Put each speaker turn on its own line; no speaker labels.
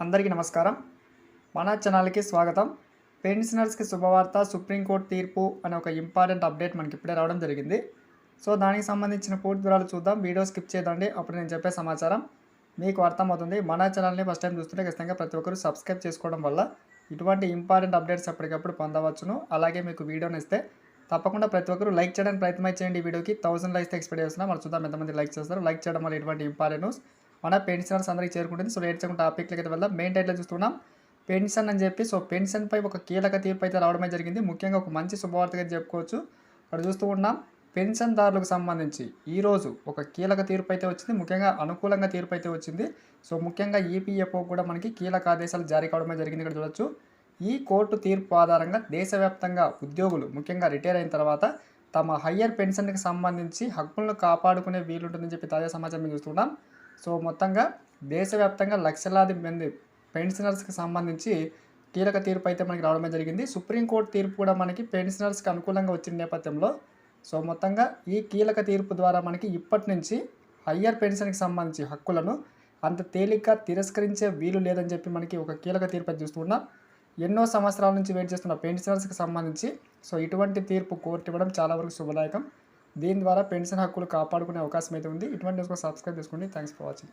అందరికీ నమస్కారం. మన ఛానల్కి స్వాగతం. పెన్షనర్స్కి శుభవార్త సుప్రీంకోర్టు తీర్పు అనే ఒక ఇంపార్టెంట్ అప్డేట్ మనకి ఇప్పుడే రావడం జరిగింది. సో దానికి సంబంధించిన పూర్తి వివరాలు చూద్దాం. వీడియో స్కిప్ చేయదండి. అప్పుడు నేను చెప్పే సమాచారం. మీకు అర్థమవుతుంది. మన ఛానల్ని ఫస్ట్ టైం చూస్తుంటే ఖచ్చితంగా ప్రతి ఒక్కరు సబ్స్క్రైబ్ చేసుకోవడం వల్ల ఇటువంటి ఇంపార్టెంట్ అప్డేట్స్ ఎప్పటికప్పుడు పొందవచ్చును. అలాగే మీకు వీడియోని ఇస్తే తప్పకుండా ప్రతి ఒక్కరు లైక్ చేయడానికి ప్రయత్నం చేయండి వీడియోకి. థౌసండ్ లైక్స్ ఎక్స్పెక్ట్ చేస్తున్నాం. మనం చూద్దాం ఎంతమంది లైక్ చేస్తారు. లైక్ చేయడం వల్ల ఇటువంటి ఇంపార్టెంట్ న్యూస్ మన పెన్షనర్స్ అందరికీ చేరుకుంటుంది. సో లేట్ చేయకుండా టాపిక్లకి అయితే వెళ్దాం. మెయిన్ టైట్లో చూస్తున్నాం. పెన్షన్ అని చెప్పి సో పెన్షన్పై ఒక కీలక తీర్పు అయితే రావడమే జరిగింది. ముఖ్యంగా ఒక మంచి శుభవార్తగా చెప్పుకోవచ్చు. ఇక్కడ చూస్తూ ఉన్నాం. పెన్షన్దారులకు సంబంధించి ఈరోజు ఒక కీలక తీర్పు అయితే వచ్చింది. ముఖ్యంగా అనుకూలంగా తీర్పు అయితే వచ్చింది. సో ముఖ్యంగా ఈపీఎఫ్ఓ కూడా మనకి కీలక ఆదేశాలు జారీ కావడమే జరిగింది. ఇక్కడ చూడొచ్చు. ఈ కోర్టు తీర్పు ఆధారంగా దేశవ్యాప్తంగా ఉద్యోగులు ముఖ్యంగా రిటైర్ అయిన తర్వాత తమ హయ్యర్ పెన్షన్కి సంబంధించి హక్కులను కాపాడుకునే వీలుంటుందని చెప్పి తాజా సమాచారం మేము చూస్తున్నాం. సో మొత్తంగా దేశవ్యాప్తంగా లక్షలాది మంది పెన్షనర్స్కి సంబంధించి కీలక తీర్పు అయితే మనకి రావడమే జరిగింది. సుప్రీంకోర్టు తీర్పు కూడా మనకి పెన్షనర్స్కి అనుకూలంగా వచ్చిన నేపథ్యంలో. సో మొత్తంగా ఈ కీలక తీర్పు ద్వారా మనకి ఇప్పటి నుంచి హయ్యర్ పెన్షన్కి సంబంధించి హక్కులను అంత తేలిగ్గా తిరస్కరించే వీలు లేదని చెప్పి మనకి ఒక కీలక తీర్పు చూస్తున్నాం ఎన్నో సంవత్సరాల నుంచి వెయిట్ చేస్తున్న పెన్షనర్స్కి సంబంధించి సో ఇటువంటి తీర్పు కోర్టు ఇవ్వడం చాలా వరకు శుభదాయకం. దీని ద్వారా పెన్షన్ హక్కులు కాపాడుకునే అవకాశం అయితే ఉంది. ఇటువంటి సబ్స్క్రైబ్ చేసుకోండి. Thanks for watching